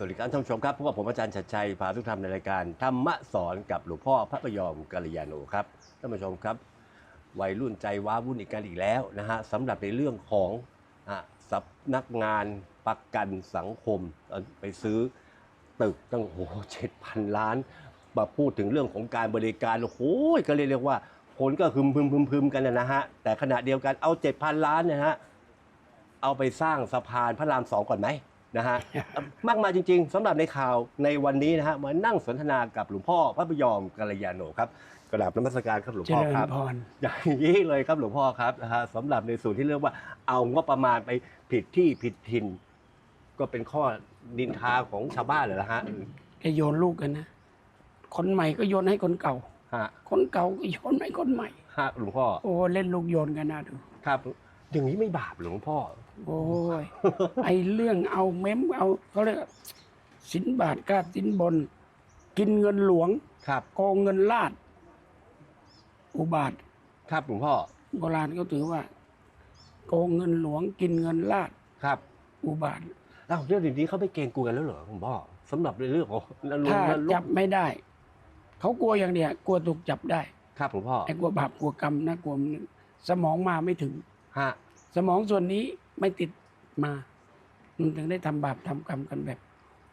สวัสดีครับท่านผู้ชมครับพบกับผมอาจารย์ชัดชัยพาทุกท่านในรายการธรรมะสอนกับหลวงพ่อพระพยอมกัลยาโนครับท่านผู้ชมครับ วัยรุ่นใจว้าวุ่นอีกกันอีกแล้วนะฮะสำหรับในเรื่องของอะสำนักงานประกันสังคมเอ่อไปซื้อตึกตั้งโอ้โหเจ็ดพันล้าน มาพูดถึงเรื่องของการบริการโอ้โหก็เรียกว่าผลก็พึมพึมพึมพึมกันนะฮะแต่ขณะเดียวกันเอาเจ็ดพันล้านเนยนะฮะเอาไปสร้างสะพานพระรามสองก่อนไหม นะฮะมากมายจริง ๆสำหรับในข่าวในวันนี้นะฮะมานั่งสนทนากับหลวงพ่อพระพยอมกัลยาโนครับกราบนมัสการครับหลวงเจพ่อริญครับพรอย่างนี้เลยครับหลวงพ่อครับนะฮะสำหรับในส่วนที่เรียกว่าเอางบประมาณไปผิดที่ผิดถิ่น ก็เป็นข้อนินทาของชาวบ้านเลยละฮะแกโยนลูกกันนะคนใหม่ก็โยนให้คนเก่าฮะคนเก่าก็โยนให้คนใหม่ฮะหลวงพ่อโอ้เล่นลูกโยนกันนะดูครับ อย่างนี้ไม่บาปหลวงพ่อ โอ้ยไอเรื่องเอาเม้มเอาเขาเรียกว่าสินบาทค่าสินบน กินเงินหลวงครับโกงเงินลาด อุบาทครับหลวงพ่อโบราณเขาถือว่า โกงเงินหลวง กินเงินลาดครับ อุบาทเอ้าเรื่องนี้เขาไปเกรงกลัวกันแล้วเหรอหลวงพ่อสำหรับในเรื่องของนรกถ้านรกจับไม่ได้ เขากลัวอย่างเดียวกลัวถูกจับได้ ครับหลวงพ่อไอ้กลัวบาปกลัวกรรมนะกลัวมันสมองมาไม่ถึงฮะสมองส่วนนี้ ไม่ติดมามันถึงได้ทำบาปทำกรรมกันแบบ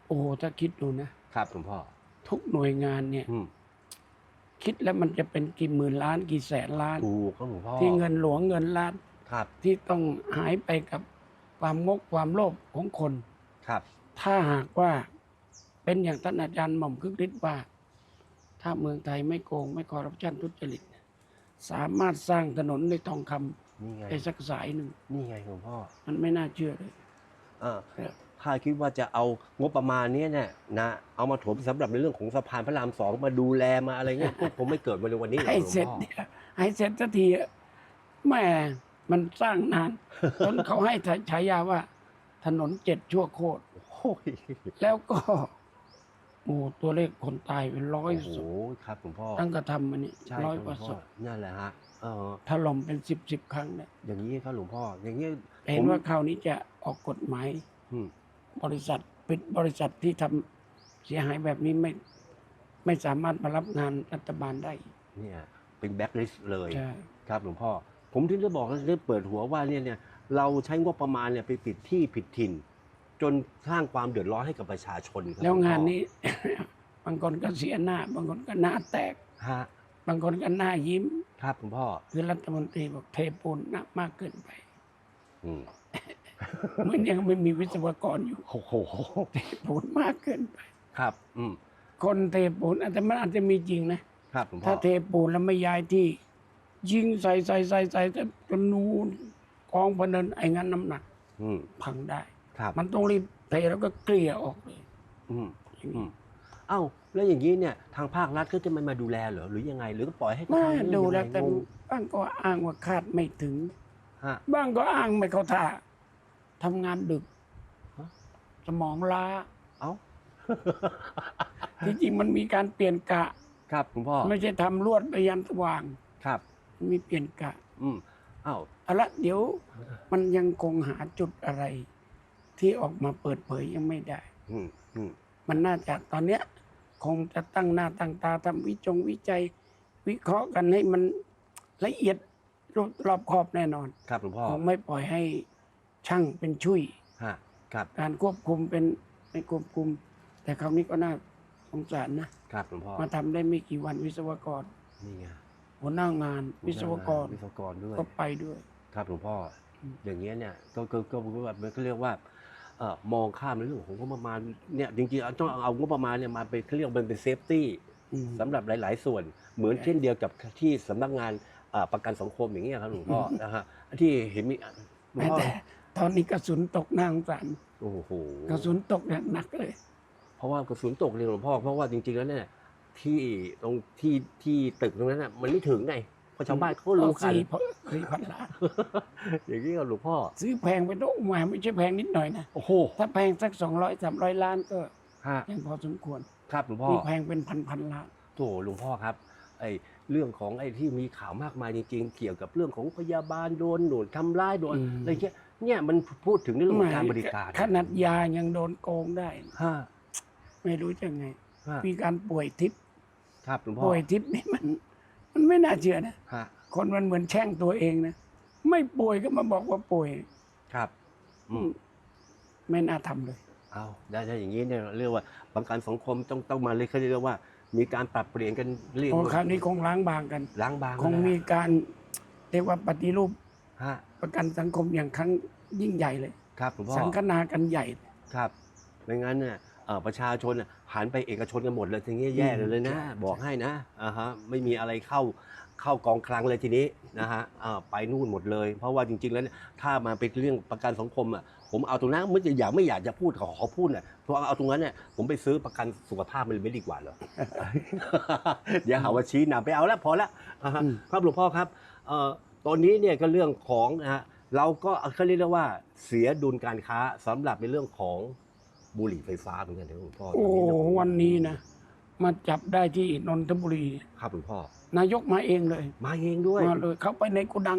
โอ้โหถ้าคิดดูนะครับหลวงพ่อ ทุกหน่วยงานเนี่ยอืมคิดแล้วมันจะเป็นกี่หมื่นล้านกี่แสนล้านถูกครับหลวงพ่อที่เงินหลวงเงินล้านครับ ที่ต้องหายไปกับความงกความโลภของคนครับ ถ้าหากว่าเป็นอย่างท่านอาจารย์หม่อมคึกฤทธิ์ว่า ถ้าเมืองไทยไม่โกงไม่คอร์รัปชันทุจริต สามารถสร้างถนนในทองคำ นี่ไงได้สักสายหนึ่งนี่ไงหลวงพ่อมันไม่น่าเชื่อเลยเออถ้าคิดว่าจะเอางบประมาณเนี้ยเนี่ยนะเอามาถมสำหรับในเรื่องของสะพานพระรามสองมาดูแลมาอะไรเงี้ยพวกผมไม่เกิดมาในวันนี้หรอกให้หลวงเสร็จพ่อเนี่ยให้เสร็จสักทีอะแม่มันสร้างนานจนเขาให้ฉายาว่า ถนนเจ็ดชั่วโคตรโอ้ยแล้วก็โอ้ตัวเลขคนตายเป็นร้อยโอ้โหศพครับหลวงพ่อตั้งกระทำมันนี่ใช่ร้อยครับกหลว่าวงศพ่อพนั่นแหละฮะ เออถล่มเป็นสิบสิบครั้งเนี่ยอย่างนี้ครับหลวงพ่อ อย่างนี้เห็นผมว่าคราวนี้จะออกกฎหมายอืมบริษัทปิดบริษัทที่ทำเสียหายแบบนี้ไม่ ไม่สามารถมารับงานรัฐบาลได้เนี่ยเป็นแบ็คลิสต์เลย ใช่ ครับหลวงพ่อ ผมถึงได้บอกได้เปิดหัวว่าเนี่ยเนี่ยเราใช้งบประมาณเนี่ยไปผิดที่ผิดถิ่น จนสร้างความเดือดร้อนให้กับประชาชนครับแล้วหพ่องานนี้ บางคนก็เสียหน้า บางคนก็หน้าแตก ฮะ บางคนก็หน้ายิ้ม ครับหลวงพ่อ คือรัฐมนตรีบอกเทปูนหนักมากเกินไปอืมเหมือนยังไม่มีวิศวกรอยู่โอ้โหเทปูนมากเกินไป ครับ อืมคนเทปูนอาจจะมันอาจจะมีจริงนะครับหลวงพ่ถ้าอเทปูนแล้วไม่ย้ายที่ ยิงใส่ใส่ใส่ใส่จนนูนกองพะเนินไอ้งั้นน้ำหนัก อืมพังได้ ครับมันต้องรีบเทแล้วก็เกลี่ยออกเลย อืมอย่างอืนี้ม เอ้าแล้วอย่างนี้เนี่ยทางภาครัฐก็จะไม่มาดูแลเหรอหรือยังไง หรือก็ปล่อยให้เขามาทำดูยังไงแล้วแต่งงบ้างก็อ้างว่าคาดไม่ถึง ฮะ บ้างก็อ้างไม่เข้าท่าทำงานดึก ฮะ สมองล้าเอ้า ที่จริงมันมีการเปลี่ยนกะ ครับหลวงพ่อไม่ใช่ทำลวดไปยันสว่าง ครับมันมีเปลี่ยนกะอืมเอ้าเอาละเดี๋ยวมันยังคงหาจุดอะไร ที่ออกมาเปิดเผยยังไม่ได้ อืมอืมมันน่าจะตอนเนี้ย คงจะตั้งหน้าตั้งตาทำวิจงวิจัย วิเคราะห์กันให้มันละเอียดรอบรอบคอบแน่นอน ครับหลวงพ่อคงไม่ปล่อยให้ช่างเป็นชุยฮะครับการควบคุมเป็นไม่ควบคุม แต่คราวนี้ก็น่าสงสารนะครับหลวงพ่อมาทำได้ไม่กี่วันวิศวกร นี่ไงหัวหน้างานวิศวกรวิศวกรด้วยก็ไปด้วย ครับหลวงพ่ออมอย่างเงี้ยเนี่ยก็ก็ก็ก็แบบมันก็เรียกว่าเอ่อ มองข้ามในเรื่องของงบประมาณเนี่ยจริงๆเอาต้องเอางบประมาณเนี่ยมาเป็นเขาเรียกว่ามันเป็นเซฟตี้อืมสำหรับหลาย ๆ ส่วนเหมือนใช่เช่นเดียวกับที่สำนักงานเอ่อประกันสังคมอย่างเงี้ยครับหลวงพ่อนะฮะที่เห็นมีหลวงแม้พ่อแต่ตอนนี้กระสุนตกหน้าสงสารโอ้โหกระสุนตกเนี่ยหนักเลย เพราะว่ากระสุนตกเลยหลวงพ่อเพราะว่าจริง ๆ แล้วเนี่ยที่ตรงที่ที่ตึกตรงนั้นน่ะมันไม่ถึงไง เพราะชาวบ้านเขาก็รู้กันสี่พันสี่พันล้านอย่างนี้ครับหลวงพ่อ ซื้อแพงไปโน้แหมาไม่ใช่แพงนิดหน่อยนะโอ้โหถ้าแพงสักสองร้อยสามร้อยล้านก็ฮะยังพอสมควรครับหลวงพ่อนี่แพงเป็นพันพันล้านโถหลวงพ่อครับไอ้เรื่องของไอ้ที่มีข่าวมากมายจริงๆ เกี่ยวกับเรื่องของพยาบาลโดนโดนทำร้ายโดนอืมอะไรเงี้ยเนี่ยมันพูดถึงในเรื่องของการบริการขนาดยายังโดนโกงได้ฮะไม่รู้จะไงฮะมีการป่วยทิพย์ครับหลวงพ่อป่วยทิพย์นี่มัน มันไม่น่าเชื่อนะฮะคนมันเหมือนแช่งตัวเองนะไม่ป่วยก็มาบอกว่าป่วย ครับอืมไม่น่าทำเลย เอาได้ถ้าอย่างนี้เนี่ยเรียกว่าบางการสังคมต้องต้องมาเลยเขาเรียกว่า มีการปรับเปลี่ยนกันเรียกพอว่าคราวนี้คงล้างบางกัน ล้างบางคงมีการเรียกว่าปฏิรูปฮะประกันสังคมอย่างครั้งยิ่งใหญ่เลย ครับหลวงพ่อสังคนากันใหญ่ ครับไม่งั้นเนี่ย เอ่อประชาชนน่ะหันไปเอกชนกันหมดเลยทีนี้แย่เลยเลยนะใช่บอกให้นะอ่าฮะไม่มีอะไรเข้าเข้ากองคลังเลยทีนี้นะฮะอ่าไปนู่นหมดเลย เพราะว่าจริง ๆ แล้วเนี่ยถ้ามาเป็นเรื่องประกันสังคมอะผมเอาตรงนั้นไม่อยากไม่อยากจะพูดขอขอพูดน่ะเพราะเอาตรงนั้นเนี่ยผมไปซื้อประกันสุขภาพมันไม่ดีกว่าเหรอ เดี๋ยวหาว่าชี้นำไปเอาแล้วพอแล้วอ่าฮะอืมครับหลวงพ่อครับเอ่อตอนนี้เนี่ยก็เรื่องของนะฮะเราก็เขาเรียกได้ว่าเสียดุลการค้าสำหรับในเรื่องของ บุหรี่ไฟฟ้าเหมือนกันนะหลวงพ่อโอ้ตโหเยวันนี้นะ มาจับได้ที่นนทบุรี ครับหลวงพ่อ นายกมาเองเลยมาเองด้วยมาเลยเขาไปในโกดัง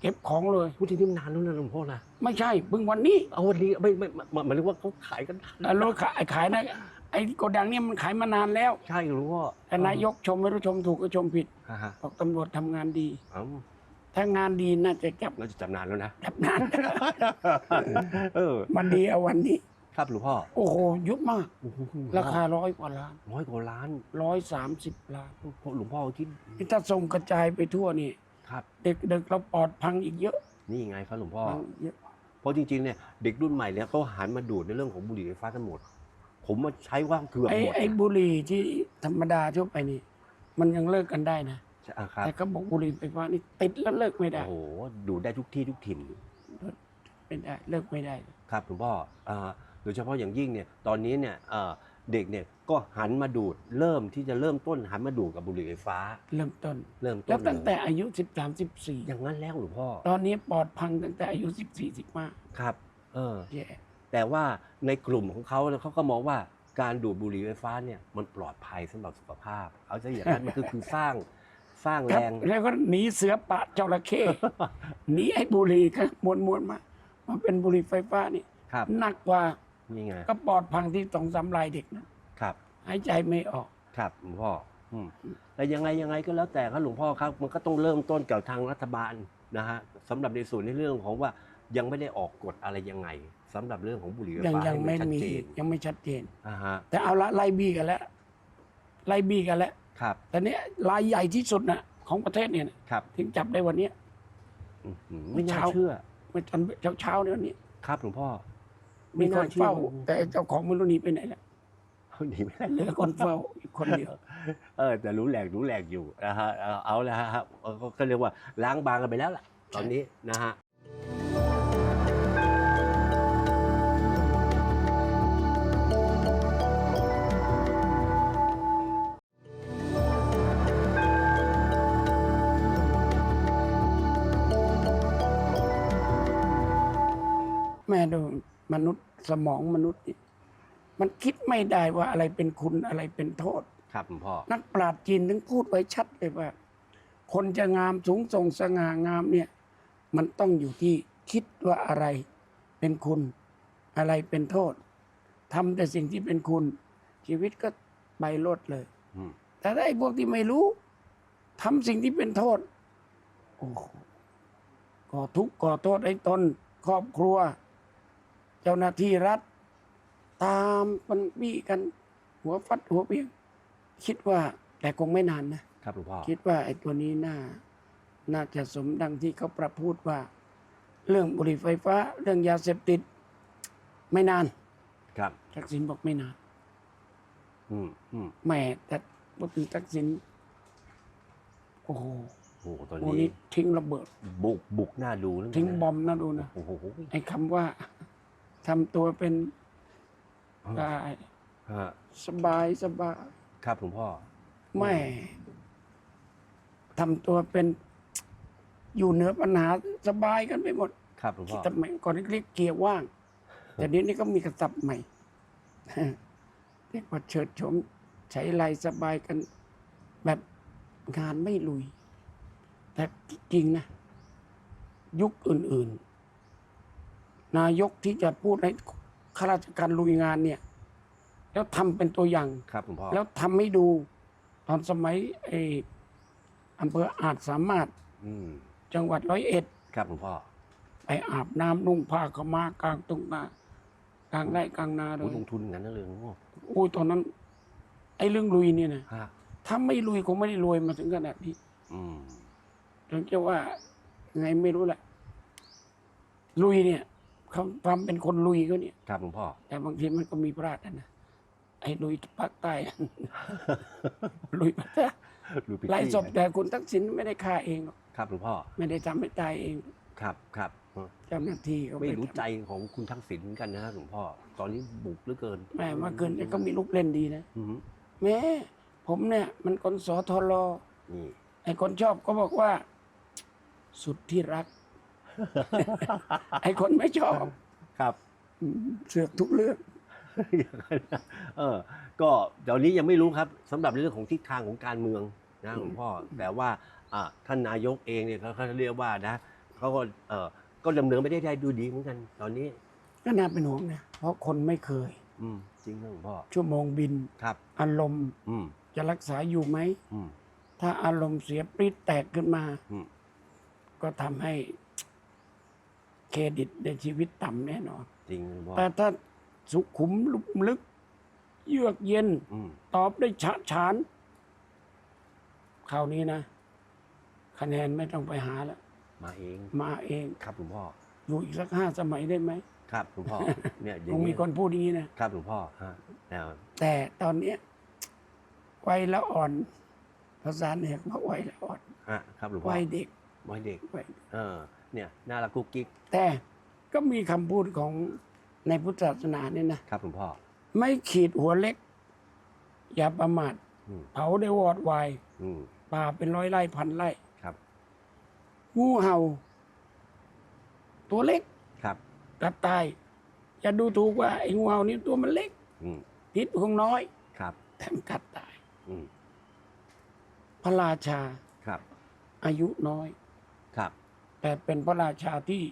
เก็บของเลย พูดที่นี่มันนานแล้วนะหลวงพ่อนะไม่ใช่เพิ่งวันนี้เอาวันนี้ไม่ไม่ไม่หมายถึงว่าเขาขายกันแต่รถขายขายนะไอ้โกดังเนี่ยมันขายมานานแล้ว ใช่หลวงพ่อแต่นายกชมไม่รู้ชมถูกก็ชมผิดอ่าฮะบอกตำรวจทำงานดี เอ้าถ้างานดีน่าจะจับเราจะจำนานแล้วนะ จับนาน เออ มันดีเอาวันนี้ ครับหลวงพ่อโอ้โหยุบมาก โอ้โหราคาร้อยกว่าล้านร้อยกว่าล้านร้อยสามสิบล้านหลวงพ่อคิดนี่ถ้าส่งกระจายไปทั่วนี่ครับ เด็กเด็กเราปลอดพังอีกเยอะ นี่ไงครับหลวงพ่อพังเยอะเพราะจริงๆเนี่ยเด็กรุ่นใหม่เนี่ยเขาหันมาดูดในเรื่องของบุหรี่ไฟฟ้ากันหมด ผมมาใช้ว่าเกือบไอ้หมดไอ้บุหรี่ที่ธรรมดาทั่วไปนี่ มันยังเลิกกันได้นะใช่อะครับแต่เขาบอกบุหรี่ไฟฟ้านี่ติดแล้วเลิกไม่ได้โอ้โหดูดได้ทุกที่ทุกถิ่นไม่ได้เลิกไม่ได้ ครับหลวงพ่ออ่า โดยเฉพาะอย่างยิ่งเนี่ยตอนนี้เนี่ยเอ่อเด็กเนี่ยก็หันมาดูดเริ่มที่จะเริ่มต้นหันมาดูดกับบุหรี่ไฟฟ้า เริ่มต้นเริ่มต้แล้วนตั้งแต่เลยอายุสิบสามสิบสี่อย่างนั้นแล้วหลวงพ่อ ตอนนี้ปอดพังตั้งแต่อายุสิบสี่สิบห้าครับ เออแย่แต่ว่าในกลุ่มของเขาเนี่ยเขาก็มองว่าการดูดบุหรี่ไฟฟ้าเนี่ยมันปลอดภัยสำหรับสุขภาพ เอาซะอย่างนั้นมันก็คือสร้างสร้างคแรรับงแล้วก็หนีเสือปะจระเข้หนีไอ้บุหรี่ก็มวนมวนๆมามาเป็นบุหรี่ไฟฟ้านี่ครับหนักกว่า นี่ไงก็ปอดพังที่สองสามลายเด็กนะครับ หายใจไม่ออกครับหลวงพ่ออืมแต่ยังไงยังไงก็แล้วแต่ครับหลวงพ่อครับ มันก็ต้องเริ่มต้นกับทางรัฐบาลนะฮะสำหรับในส่วนในเรื่องของว่ายังไม่ได้ออกกฎอะไรยังไงสำหรับเรื่องของบุหรี่ไฟยังฟ้ายังให้ไม่ชัดมีเจนยังไม่ชัดเจน อ่าฮะแต่เอาละไล่บี้กันแล้วไล่บี้กันแล้วครับแต่เนี้ยรายใหญ่ที่สุดนะของประเทศเนี่ยนะครับถึงจับได้วันเนี้ย อื้อหือไม่น่าเช้า เชื่อเมื่อตอนเช้าเช้าๆเนี่ยวันนี้ ครับหลวงพ่อ มีไม่คน่านเชื่อเฝ้า แต่เจ้าของไม่รู้หนีไปไหนแล้วเขาหนีไม่ได้เหลือคนเฝ้าอีกคนเดียวเออ แต่รู้แหลกรู้แหลกอยู่นะฮะเอาเอาแล้วฮะเออก็ก็เรียกว่าล้างบางกันไปแล้วล่ะ ตอนนี้นะฮะ สมองมนุษย์นี่มันคิดไม่ได้ว่าอะไรเป็นคุณอะไรเป็นโทษ ครับหลวงพ่อ นักปราชญ์จีนถึงพูดไว้ชัดเลยว่า คนจะงามสูงส่งสง่างามเนี่ย มันต้องอยู่ที่คิดว่าอะไรเป็นคุณอะไรเป็นโทษทำแต่สิ่งที่เป็นคุณ ชีวิตก็ไปโลดเลยอืม แต่ถ้าไอ้พวกที่ไม่รู้ทำสิ่งที่เป็นโทษ โอ้โหก่อทุกข์ก่อโทษไอ้ตนครอบครัว เจ้าหน้าที่รัฐ ตามมันบี้กัน หัวฟัดหัวเปี้ยงคิดว่าแต่คงไม่นานนะ ครับหลวงพ่อคิดว่าไอ้ตัวนี้น่า น่าจะสมดังที่เขาประพูดว่า เรื่องบุหรี่ไฟฟ้า เรื่องยาเสพติด ไม่นานครับ ทักษิณบอกไม่นานอืมอืมแหม่แต่พูดถึงทักษิณโอ้โหโอ้โหตอนโอ้นี้นี่ทิ้งระเบิด บุกบุกหน้าดูนะทิ้งบอมนะดูนะ โอ้โหไอ้คำว่า ทำตัวเป็นฮะได้ฮะสบายสบายครับหลวงพ่อแม่ทำตัวเป็น อยู่เหนือปัญหาสบายกันไปหมดครับหลวงพ่อแต่ไม่ก่อนเรียกเกียร์ว่าง แต่เดี๋ยวนี้ก็มีกระสับใหม่เรียกว่าเฉิดฉมใช้ลายสบายกัน แบบงานไม่ลุย แต่จริงนะ ยุคอื่น ๆ นายกที่จะพูดให้ข้าราชการลุยงานเนี่ย แล้วทำเป็นตัวอย่างครับหลวงพ่อแล้วทำให้ดูตอนสมัยไอ้อำเภออาจสามารถอืมจังหวัดร้อยเอ็ดครับหลวงพ่อไปอาบน้ำนุ่งผ้าขาวมากลางตรงนากลางไร่กลางนาเลโอ้ยลงทุนอย่างนั้นนะเลยหลวงพ่อโอ้ยตอนนั้น ไอ้เรื่องลุยเนี่ยนะฮะถ้าไม่ลุยคงไม่ได้รวยมาถึงขนาดนี้อืมถึงจะว่าไงไม่รู้แหละลุยเนี่ย เขาความเป็นคนลุยก็เนี่ย ครับหลวงพ่อ แต่บางทีมันก็มีพลาดนะนะไอ้ลุยภาคใต้ ลุยภาคใต้ดูผิดไล่ที่ศพแต่คุณทักษิณไม่ได้ฆ่าเองหรอกครับหลวงพ่อ ไม่ได้ทำให้ตายเองครับครับเออเจ้าหน้าที่เขาปไม่รู้ทำใจของคุณทักษิณเหมือนกันนะฮะหลวงพ่อ ตอนนี้บุกเหลือเกินแม่มาเกินก็มีลูกเล่นดีนะอืมแม่ผมเนี่ย มันคนสอทรอนี่ไอ้คนชอบก็บอกว่า สุดที่รัก ไอ้คนไม่ชอบครับอืมเสือกทุกเรื่องเออ ก็เดี๋ยวนี้ยังไม่รู้ครับสำหรับเรื่องของทิศทางของการเมืองนะหลวงพ่อแต่ว่าอะท่านนายกเองเนี่ยเขาเขาเรียกว่านะเขาก็เออก็ดำเนินไม่ได้ได้ดูดีเหมือนกัน ตอนนี้ก็น่าเป็นห่วงนะเพราะคนไม่เคย อืมจริงนะหลวงพ่อชั่วโมงบินครับ อารมณ์ อืมจะรักษาอยู่ไหมอืมถ้าอารมณ์เสียปริดแตกขึ้นมาอืมก็ทำให้ เครดิตในชีวิตต่ำแน่นอน จริงหลวงพ่อแต่ถ้าสุขุมลุมลึก เยือกเย็น อืมตอบได้ฉะฉานคราวนี้นะ คะแนนไม่ต้องไปหาแล้ว มาเองมาเอง ครับหลวงพ่ออยู่อีกสักห้าสมัยได้ไหมครับหลวงพ่อ เนี่ยอคย่างงมีนี้คนพูดอย่างนี้นะ ครับหลวงพ่อฮะแนวแต่ตอนเนี้ยวัยละอ่อน ภาษาเนี่ยว่าวัยละอ่อนฮะครับหลวงพ่อวัยเด็กวัยเด็กวัยเออ เนี่ยน่ารักกุ๊กกิ๊กแต่ก็มีคำพูดของในพุทธศาสนาเนี่ยนะ ครับหลวงพ่อ ไม่ขีดหัวเล็ก อย่าประมาทอืม เผาได้วอดวาย อืมป่าเป็นร้อยไร่พันไร่ครับงูเห่า ตัวเล็กครับกระต่ายจะดูถูกว่าไอ้งูเห่านี่ตัวมันเล็กอืมพิษคงน้อย ครับแต่มันกัดตาย อืมพระราชาครับอายุน้อยครับ แต่เป็นพระราชาที่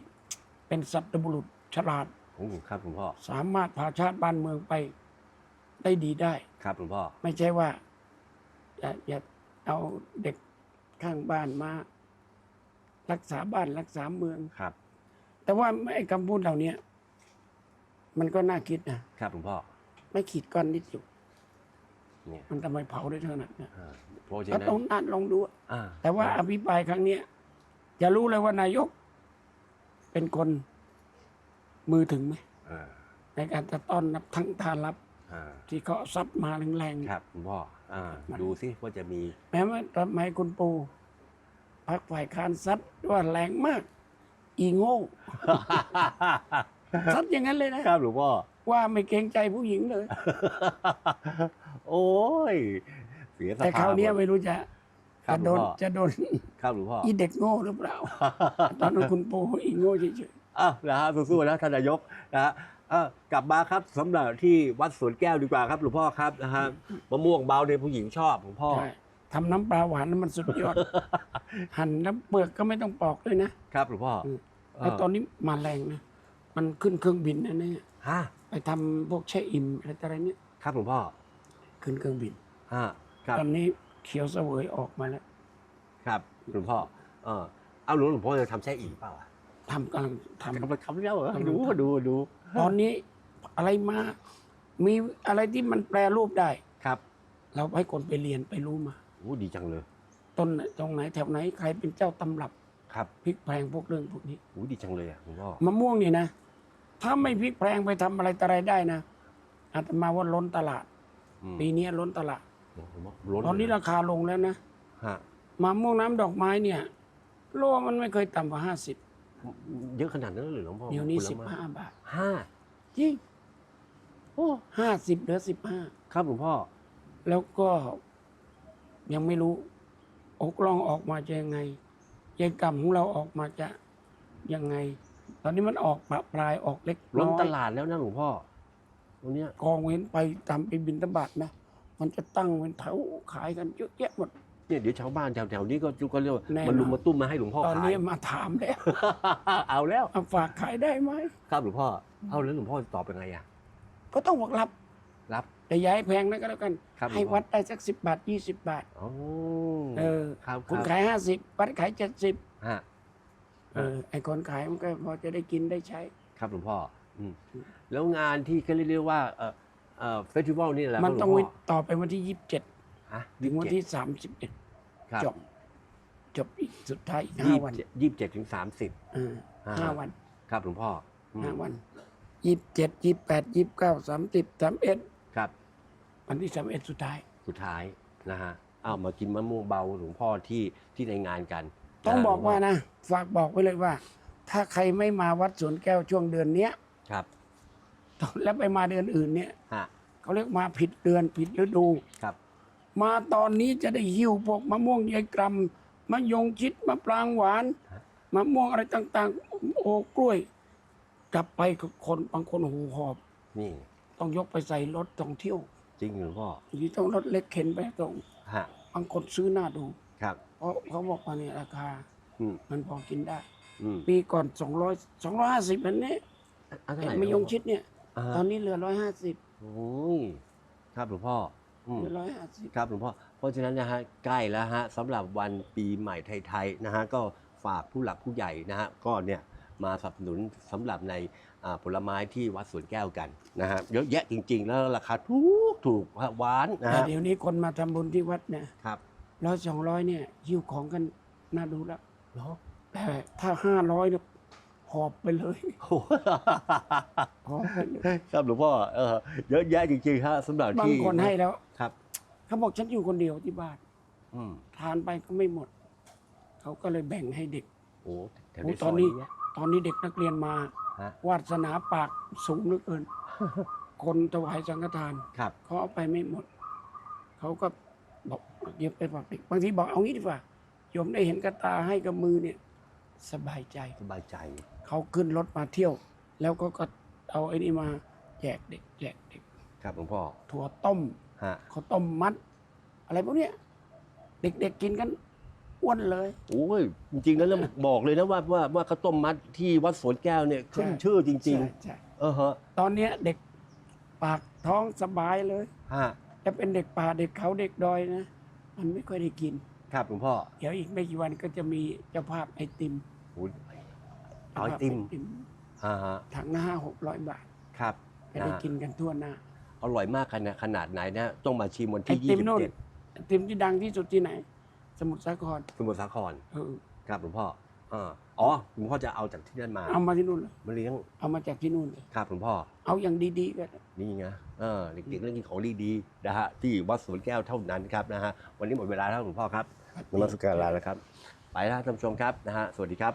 เป็นสัตบุรุษฉลาด อืมครับหลวงพ่อ สามารถพาชาติบ้านเมืองไปได้ดีได้ ครับหลวงพ่อ ไม่ใช่ว่าอย่าอย่าเอาเด็กข้างบ้านมา รักษาบ้านรักษาเมือง ครับ แต่ว่าไอ้คำพูดเหล่านี้มันก็น่าคิดนะครับหลวงพ่อ ไม่ขีดก้อนนิดอยู่ เนี่ยมันทำไมเผาได้ขนาดนั้นอ่าเพราะฉะก็นั้นต้องอ่านลองดู อ่าแต่ว่าอภิปรายครั้งเนี้ย จะรู้เลยว่านายก เป็นคนมือถึงไหมอ่าในการจะต้อนรับทั้งทานรับ อ่าที่เขาซับมาแรงๆครับหลวงพ่ออ่าดูสิว่าจะมีแม้ว่าทำไมคุณปูพักฝ่ายค้านซัดว่าแรงมาก อีโง่ซัดอย่างนั้นเลยนะ ครับหลวงพ่อ ว่าไม่เกรงใจผู้หญิงเลย โอ้ย เสียสแต่คราวเนี้ยหมดไม่รู้จะครั จะบโดนหลวงพ่อจะโดนครับหลวงพ่ออีเด็กโง่หรือเปล่า ตอนนั้นคุณปูอีโง่เฉยอ้าวนะฮะสู้ๆนะท่านนายกนะฮะเอ้ากลับมาครับสำหรับที่วัดสวนแก้วดีกว่าครับหลวงพ่อครับนะฮะมะม่วงเบาเนี่ยผู้หญิงชอบหลวงพ่อๆใช่ทำน้ำปลาหวานนั้นมันสุดยอด หั่นน้ำเปลือกก็ไม่ต้องปอกด้วยนะครับหลวงพ่ออืมเอแล้วอตอนนี้มาแรงนะ มันขึ้นเครื่องบินนะเนี่ยฮะไปทำพวกแช่อิ่มอะไรต่ออะไรเนี่ยครับหลวงพ่อ ขึ้นเครื่องบินฮะครับตอนนี้ เขียวเสวยออกมาแล้วครับหลวงพ่อเออเอาหลวงหลวงพ่อจะทำแช่อิ่มเปล่าอะทำกำลังทำทำทำแล้วเหรอทำดูดูดูตอนนี้อะไรมา มีอะไรที่มันแปลรูปได้ ครับเราให้คนไปเรียนไปรู้มา โอ้ดีจังเลยต้นไหนตรงไหนแถวไหนใครเป็นเจ้าตำรับครับพริกแพงพวกเรื่องพวกนี้โอ้ดีจังเลยอะหลวงพ่อมะม่วงนี่นะ ถ้าไม่พริกแพงไปทำอะไรต่ออะไรได้นะอาตมาว่าล้นตลาด อืมปีนี้ล้นตลาด หลวงพ่อล้นตอนนี้เลยราคาลงแล้วนะฮะมะม่วงน้ำดอกไม้เนี่ย โลมันไม่เคยต่ำกว่าห้าสิบเยอะขนาดนั้นเลยเหรอหลวงพ่อเดี๋ยวนี้ผลสิบไม้ห้าบาทห้าจริงโอ้ห้าสิบเหลือสิบห้าครับหลวงพ่อ แล้วก็ยังไม่รู้อกลองออกมาจะยังไงยายกรรมของเราออกมาจะยังไง ตอนนี้มันออกปะปลายออกเล็กล้นน้อยตลาดแล้วนะหลวงพ่อตรงเนี้ยกองเว้นไปตามไปบินตบาทนะ มันจะตั้งเป็นแถวขายกันเยอะแยะหมด เนี่ยเดี๋ยวชาวบ้านแถวๆนี้ก็ก็เรียกว่าแน่นอนมาลุมมาตุ้มมาให้หลวงพ่อตอนขาย นี้ มาถามแล้ว เอาแล้ว เอาฝากขายได้ไหมครับหลวงพ่อเอาแล้วหลวงพ่อตอบยังไงอะ ก็ต้องบอกรับรับแต่อย้ายแพงนะก็แล้วกัน ครับให้หลวงพ่อวัดได้สักสิบบาทยี่สิบบาทโอ้เออ ครับคุณรับขายห้าสิบวัดขายเจ็ดสิบฮะ เออ ไอคนขายมันก็พอจะได้กินได้ใช้ ครับหลวงพ่ออืมแล้วงานที่เขาเรียกว่าเออเออ เฟสติวัลนี่แหละมันครับต้องหลไว้วพ่ต่อไปวันที่ยี่สิบเจ็ดฮะถึงวันที่สามสิบเอ็ดครับจบ จบอีกสุดท้ายอีกห้าวันยี่สิบเจ็ดถึงสามสิบเอออ่าห้าวัน ครับหลวงพ่ออืมห้าวันยี่สิบเจ็ดยี่สิบแปดยี่สิบเก้าสามสิบสามเอ็ดครับ วันที่สามเอ็ดสุดท้าย สุดท้ายนะฮะเอามากินมะม่วงเบาหลวงพ่อที่ที่ในงานกัน ต้องนะบอกว่านะ ฝากบอกไว้เลยว่า ถ้าใครไม่มาวัดสวนแก้วช่วงเดือนเนี้ยครับ แล้วไปมาเดือนอื่นเนี่ยฮะ เขาเรียกมาผิดเดือนผิดฤดู ครับ มาตอนนี้จะได้หิ้วพวกมะม่วงยายกรำมะยงชิดมะปรางหวานมะม่วงอะไรต่างๆ โอ้กล้วย กลับไปกับคนบางคนหูหอบ นี่ต้องยกไปใส่รถท่องเที่ยวจริงหลวงพ่อทีนี้ต้องรถเล็กเข็นไปตรงฮะ บางคนซื้อหน้าดู ครับ เพราะเขาบอกว่าเนี่ยราคา อืมมันพอกินได้ อืมปีก่อนสองร้อยสองร้อยห้าสิบอันนี้อะเท่าไหร่มะยงชิดเนี่ย อ่าตอนนี้เหลือร้อยห้าสิบโอ้ยครับหลวงพ่ออืม เหลือร้อยห้าสิบ ครับหลวงพ่อ เพราะฉะนั้นนะฮะใกล้แล้วฮะสำหรับวันปีใหม่ไทยๆนะฮะก็ฝากผู้หลักผู้ใหญ่นะฮะก็เนี่ยมาสนับสนุนสำหรับในอ่าผลไม้ที่วัดสวนแก้วกันนะฮะเยอะแยะจริง ๆ แล้วราคาถูกถูกฮะหวานนะแต่ฮะเดี๋ยวนี้คนมาทำบุญที่วัดเนี่ยครับร้อยสองร้อยเนี่ยหิ้วของกันน่าดูแล้วเนาะแต่ถ้าห้าร้อยเนี่ย หอบไปเลยโอ้โหหอบไปเลยครับหลวงพ่อเออเยอะแยะจริงๆฮะสำหรับบางที่คนให้แล้วครับเขาบอกฉันอยู่คนเดียวที่บ้านอืมทานไปก็ไม่หมด เขาก็เลยแบ่งให้เด็กโอ้แถวโอ้ในซตอนอยนี้เยตอนนี้เด็กนักเรียนมาฮะวาสนาปากสูงเหลือเกิน คนถวายสังฆทานครับเขาเอาไปไม่หมด เขาก็บอกเดี๋ยวไปบอกเด็กบางทีบอกเอางี้ดีกว่าโยมได้เห็นกระตาให้กับมือเนี่ย สบายใจ สบายใจ เขาขึ้นรถมาเที่ยว แล้วก็ก็เอาไอ้นี่มาแจกเด็กแจกเด็ก ครับหลวงพ่อถั่วต้มฮะข้าวต้มมัด อะไรพวกเนี้ยเด็กๆกินกันอ้วนเลย โอ้ยจริงๆแล้วนะบอกเลยนะว่าว่าว่าข้าวต้มมัดที่วัดสวนแก้วเนี่ยขึ้นใช่ ชื่อจริง ใช่ใช่ๆเออฮะตอนเนี้ยเด็กปากท้องสบายเลย ฮะจะเป็นเด็กป่าเด็กเขาเด็กดอยนะ มันไม่ค่อยได้กิน ครับหลวงพ่อเดี๋ยวอีกไม่กี่วันก็จะมีเจ้าภาพไอติมโอ้ยเอาไอติมเจ้าภาพอ่าฮะถังละห้าหกร้อยบาทครับจะได้นะกินกันทั่วหน้า อร่อยมากขนาดขนาดไหนนะ ต้องมาชิมวันไอที่ติมนู่น27ไอติมที่ดังที่สุดที่ไหน สมุทรสาครสมุทรสาครเออครับหลวงพ่อ อ่าอ๋อหลวงพ่อจะเอาจากที่นั่นมาเอามาที่นู่นเลยมาเลี้ยงเอามาจากที่นู่นเลยครับหลวงพ่อเอาอย่างดีๆกันนี่ไงเออเด็กๆเรื่องกินของดีๆนะฮะที่วัดสวนแก้วเท่านั้นครับนะฮะวันนี้หมดเวลาแล้วหลวงพ่อครับนมัสการลาแล้วครับ ไปแล้วท่านผู้ชมครับนะฮะสวัสดีครับ